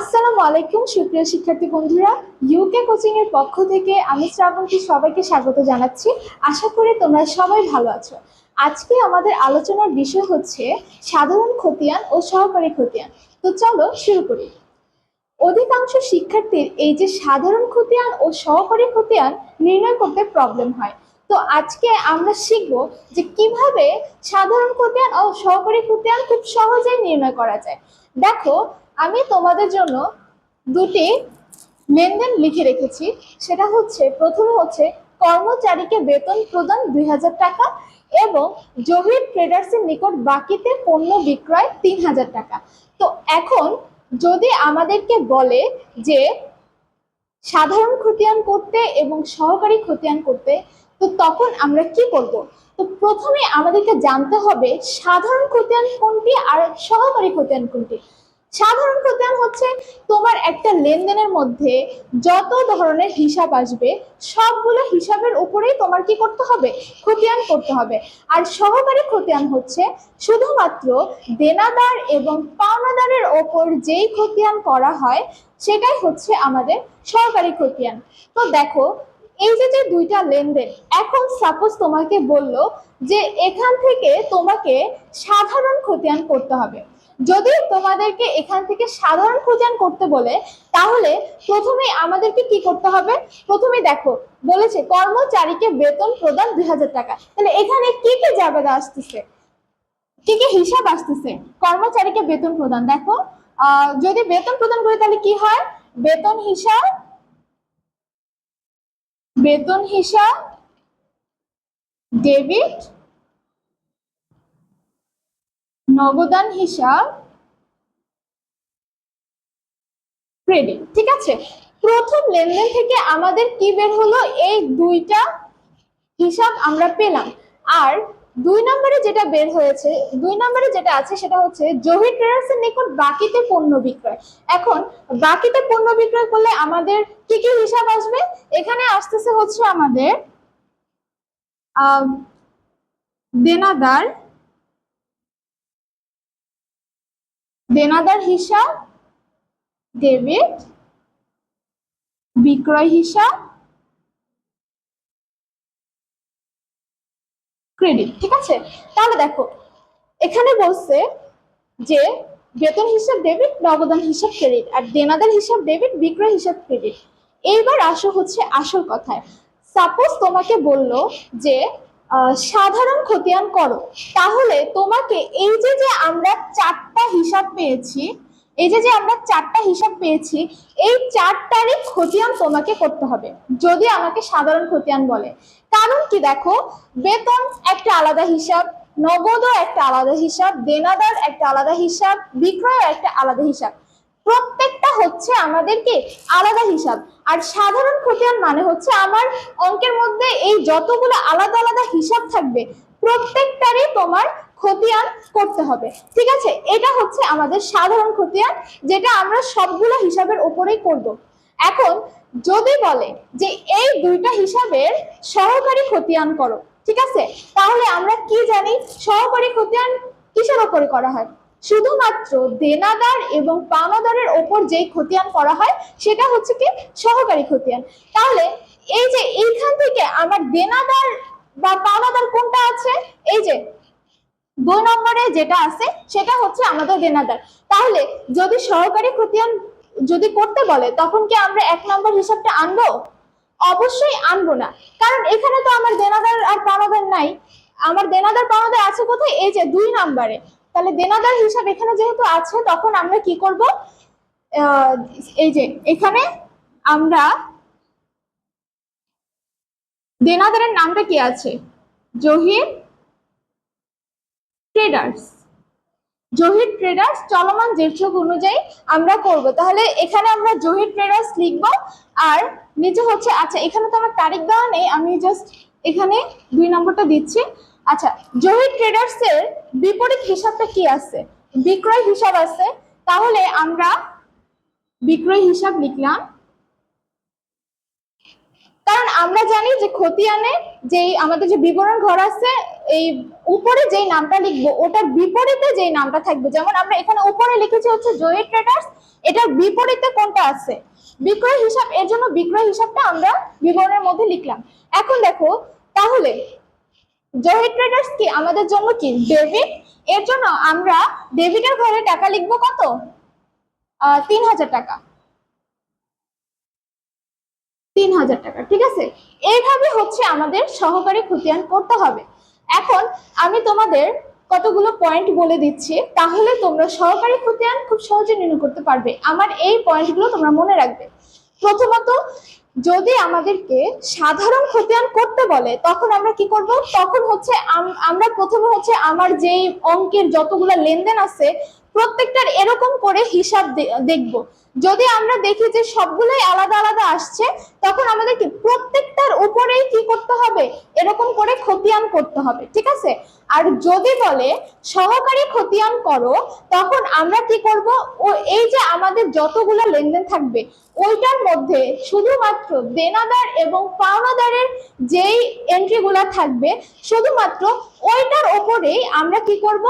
আসসালামু আলাইকুম, সুপ্রিয় শিক্ষার্থী বন্ধুরা। ইউকে কোচিং এর পক্ষ থেকে আমি শ্রাবন্তী সবাইকে স্বাগত জানাচ্ছি। আশা করি তোমরা সবাই ভালো আছো। আজকে আমাদের আলোচনার বিষয় হচ্ছে সাধারণ খতিয়ান ও সহকারী খতিয়ান। তো চলো শুরু করি। অধিকাংশ শিক্ষার্থীর এই যে সাধারণ খতিয়ান ও সহকারী খতিয়ান নির্ণয় করতে প্রবলেম হয়। তো আজকে আমরা শিখব যে কীভাবে সাধারণ খতিয়ান ও সহকারী খতিয়ান খুব সহজেই নির্ণয় করা যায়। দেখো আমি তোমাদের জন্য দুটি লেনদেন লিখে রেখেছি। সেটা হচ্ছে, প্রথমে হচ্ছে, কর্মচারীকে বেতন প্রদান দুই হাজার টাকা এবং জহির ট্রেডার্সের নিকট বাকিতে পণ্য বিক্রয় তিন হাজার টাকা। তো এখন যদি আমাদেরকে বলে যে সাধারণ খতিয়ান করতে এবং সহকারী খতিয়ান করতে, তো তখন আমরা কি করব তো প্রথমে আমাদেরকে জানতে হবে, সাধারণ খতিয়ান কোনটি আর সহকারী খতিয়ান কোনটি? সাধারণ খতিয়ান হচ্ছে তোমার একটা লেনদেনের মধ্যে যত ধরনের হিসাব আসবে, সবগুলো হিসাবের উপরেই তোমার কি করতে হবে? খতিয়ান করতে হবে। আর সহকারী খতিয়ান হচ্ছে শুধুমাত্র দেনাদার এবং পাওনাদারের ওপর যেই খতিয়ান করা হয়, সেটাই হচ্ছে আমাদের সহকারী খতিয়ান। তো দেখো, এই যে যে দুইটা লেনদেন, এখন সাপোজ তোমাকে বলল যে এখান থেকে তোমাকে সাধারণ খতিয়ান করতে হবে। যদি তোমাদেরকে এখান থেকে সাধারণ খতিয়ান করতে বলে, তাহলে প্রথমে আমাদেরকে কি করতে হবে? প্রথমে দেখো, বলেছে কর্মচারীকে বেতন প্রদান দুই হাজার টাকা। তাহলে এখানে কি কি যাবে আসতেছে? কি কি হিসাব আসতেছে? কর্মচারীকে বেতন প্রদান। দেখো যদি বেতন প্রদান করি তাহলে কি হয়? বেতন হিসাব বেতন হিসাব, ডেবিট নগদান হিসাব ক্রেডিট ঠিক আছে? প্রথম লেনদেন থেকে আমাদের কি বের হলো? এই দুইটা হিসাব আমরা পেলাম। আর দুই নম্বরে যেটা বের হয়েছে দুই নম্বরে যেটা আছে সেটা হচ্ছে জহির ট্রেডার্সের নিকট বাকিতে পণ্য বিক্রয়। এখন বাকিতে পণ্য বিক্রয় করলে আমাদের কি কি হিসাব আসবে? এখানে আসতেছে হচ্ছে আমাদের আহ, দেনাদার দেনাদার হিসাব ডেবিট বিক্রয় হিসাব ক্রেডিট ঠিক আছে? তাহলে দেখো, এখানে বলছে যে বেতন হিসাব ডেবিট নগদান হিসাব ক্রেডিট আর দেনাদার হিসাব ডেবিট বিক্রয় হিসাব ক্রেডিট এইবার আসো হচ্ছে আসল কথায়। সাপোজ তোমাকে বলল যে সাধারণ খতিয়ান করো। তাহলে তোমাকে এই যে যে আমরা চারটা হিসাব পেয়েছি, এই যে যে আমরা চারটা হিসাব পেয়েছি, এই চারটারই খতিয়ান তোমাকে করতে হবে, যদি আমাকে সাধারণ খতিয়ান বলে। কারণ কি দেখো, বেতন একটা আলাদা হিসাব, নগদও একটা আলাদা হিসাব, দেনাদার একটা আলাদা হিসাব, বিক্রয় একটা আলাদা হিসাব। প্রত্যেকটা হচ্ছে আমাদেরকে আলাদা হিসাব। আর সাধারণ খতিয়ান মানে হচ্ছে আমার অঙ্কের মধ্যে এই যতগুলো আলাদা আলাদা হিসাব থাকবে, প্রত্যেকটারই তোমার খতিয়ান করতে হবে। ঠিক আছে? এটা হচ্ছে আমাদের সাধারণ খতিয়ান, যেটা আমরা সবগুলো হিসাবের উপরেই করব। এখন যদি বলে যে এই দুইটা হিসাবের সহকারী খতিয়ান করো, ঠিক আছে? তাহলে আমরা কি জানি সহকারী খতিয়ান কিসের ওপরে করা হয়? শুধুমাত্র দেনাদার এবং পাওনাদারের ওপর যেই খতিয়ান করা হয়, সেটা হচ্ছে কি সহকারী খতিয়ান। তাহলে এই যে এইখান থেকে আমার দেনাদার বা পাওনাদার কোনটা আছে? এই যে দুই নম্বরে যেটা আছে, সেটা হচ্ছে আমাদের দেনাদার। তাহলে যদি সহকারী খতিয়ান যদি করতে বলে, তখন কি আমরা এক নম্বর হিসাবটা আনব? অবশ্যই আনব না। কারণ এখানে তো আমার দেনাদার আর পাওনাদার নাই। আমার দেনাদার পাওনাদার আছে কোথায়? এই যে দুই নম্বরে। তাহলে দেনাদার হিসাব এখানে যেহেতু আছে, তখন আমরা কি করব? এই যে, এখানে আমরা দেনাদারের নামটা কি আছে? জহির ট্রেডার্স। জহির ট্রেডার্স চলমান যেসব অনুযায়ী আমরা করব। তাহলে এখানে আমরা জহির ট্রেডার্স লিখব, আর নিচে হচ্ছে আচ্ছা এখানে তো আমার তারিখ দেওয়া নেই, আমি জাস্ট এখানে দুই নম্বরটা দিচ্ছি। আচ্ছা জহির ট্রেডার্স এর বিপরীত হিসাবটা কি আছে? বিক্রয় হিসাব আছে, তাহলে আমরা বিক্রয় হিসাব লিখলাম। কারণ আমরা জানি যে খতিয়ানে যেই আমাদের যে বিবরণ ঘর আছে, এই উপরে যেই নামটা লিখব, ওটার বিপরীতে যেই নামটা থাকবে, যেমন আমরা এখানে উপরে লিখেছি হচ্ছে জয়ী ট্রেডার্স এটার বিপরীতে কোনটা আছে? বিক্রয় হিসাব, এর জন্য বিক্রয় হিসাবটা আমরা বিবরণের মধ্যে লিখলাম। এখন দেখো, তাহলে জয়ী ট্রেডার্স কি? আমাদের জন্য কি? ডেবিট এর জন্য আমরা ডেবিটের ঘরে টাকা লিখব কত? তিন হাজার টাকা। তিন হাজার টাকা, ঠিক আছে? এইভাবে হচ্ছে আমাদের সহকারী খতিয়ান করতে হবে। এখন আমি তোমাদের কতগুলো পয়েন্ট বলে দিচ্ছি, তাহলে তোমরা সহকারী খতিয়ান খুব সহজে নির্ণয় করতে পারবে। আমার এই পয়েন্টগুলো তোমরা মনে রাখবে। প্রথমত, যদি আমাদেরকে সাধারণ খতিয়ান করতে বলে, তখন আমরা কি করব? তখন হচ্ছে আম- আমরা প্রথমে হচ্ছে আমার যেই অঙ্কের যতগুলো লেনদেন আছে প্রত্যেকটার এরকম করে হিসাব দেখব। যদি আমরা দেখি যে সবগুলোই আলাদা আলাদা আসছে, তখন আমাদেরকে প্রত্যেকটার উপরেই কি করতে হবে? এরকম করে খতিয়ান করতে হবে, ঠিক আছে? আর যদি বলে সহকারী খতিয়ান করো, তখন আমরা কি করব? ও, এই যে আমাদের যতগুলো লেনদেন থাকবে, ওইটার মধ্যে শুধুমাত্র দেনাদার এবং পাওনাদারের যেই এন্ট্রিগুলো থাকবে, শুধুমাত্র ওইটার ওপরেই আমরা কি করব?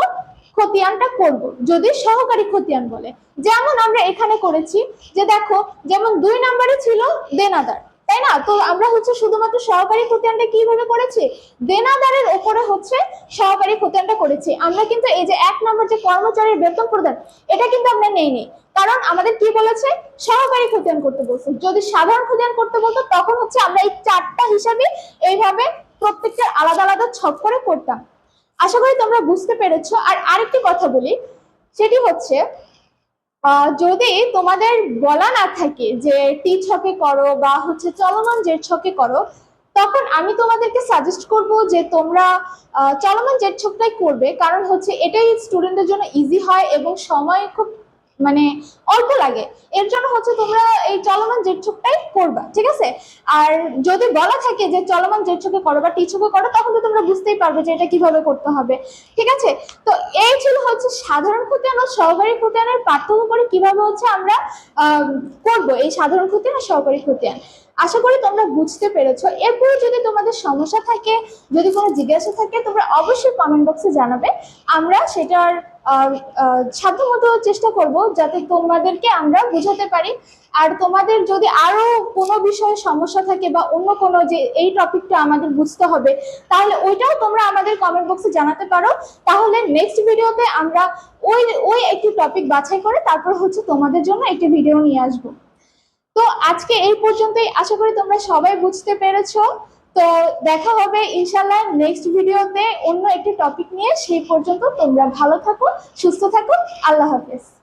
খতিয়ানটা করব, যদি সহকারী খতিয়ান বলে। যেমন আমরা এখানে করেছি যে দেখো, যেমন দুই নম্বরে ছিল দেনাদার, তাই না? তো আমরা হচ্ছে শুধুমাত্র সহকারী খতিয়ানটা কীভাবে করেছি? দেনাদারের ওপরে হচ্ছে সহকারী খতিয়ানটা করেছি। আমরা কিন্তু এই যে এক নম্বর যে কর্মচারীর বেতন প্রদান, এটা কিন্তু আমরা নেইনি। কারণ আমাদের কি বলেছে? সহকারী খতিয়ান করতে বলছে। যদি সাধারণ খতিয়ান করতে বলতো, তখন হচ্ছে আমরা এই চারটা হিসাবে এইভাবে প্রত্যেকটা আলাদা আলাদা ছক করে করতাম। আশা করি তোমরা বুঝতে পেরেছ। আর আরেকটি কথা বলি, সেটি হচ্ছে যদি তোমাদের বলা না থাকে যে টি ছকে করো বা হচ্ছে চলমান জেড ছকে করো, তখন আমি তোমাদেরকে সাজেস্ট করব যে তোমরা চলমান জেড ছকটাই করবে। কারণ হচ্ছে এটাই স্টুডেন্টদের জন্য ইজি হয় এবং সময় খুব মানে অল্প লাগে। এর জন্য হচ্ছে তোমরা এই চলমান জেড ছকটাই করবা, ঠিক আছে? আর যদি বলা থাকে যে চলমান জেড ছকে করো বা টি ছকে করো, তখন তো তোমরা বুঝতেই পারবে যে এটা কীভাবে করতে হবে, ঠিক আছে? তো এই ছিল হচ্ছে সাধারণ খতিয়ান ও সহকারী খতিয়ানের পার্থক্য করে কীভাবে হচ্ছে আমরা করব এই সাধারণ খতিয়ান আর সহকারী খতিয়ান আশা করি তোমরা বুঝতে পেরেছ। এরপরে যদি তোমাদের সমস্যা থাকে, যদি কোনো জিজ্ঞাসা থাকে, তোমরা অবশ্যই কমেন্ট বক্সে জানাবে। আমরা সেটার সাধ্যমতো চেষ্টা করব যাতে তোমাদেরকে আমরা বোঝাতে পারি। আর তোমাদের যদি আরও কোনো বিষয়ে সমস্যা থাকে বা অন্য কোনো যে এই টপিকটা আমাদের বুঝতে হবে, তাহলে ওইটাও তোমরা আমাদের কমেন্ট বক্সে জানাতে পারো। তাহলে নেক্সট ভিডিওতে আমরা ওই ওই একটি টপিক বাছাই করে তারপর হচ্ছে তোমাদের জন্য একটি ভিডিও নিয়ে আসব। তো আজকে এই পর্যন্তই। আশা করি তোমরা সবাই বুঝতে পেরেছ। তো দেখা হবে ইনশাল্লাহ নেক্সট ভিডিওতে অন্য একটি টপিক নিয়ে। সেই পর্যন্ত তোমরা ভালো থাকো, সুস্থ থাকো। আল্লাহ হাফেজ।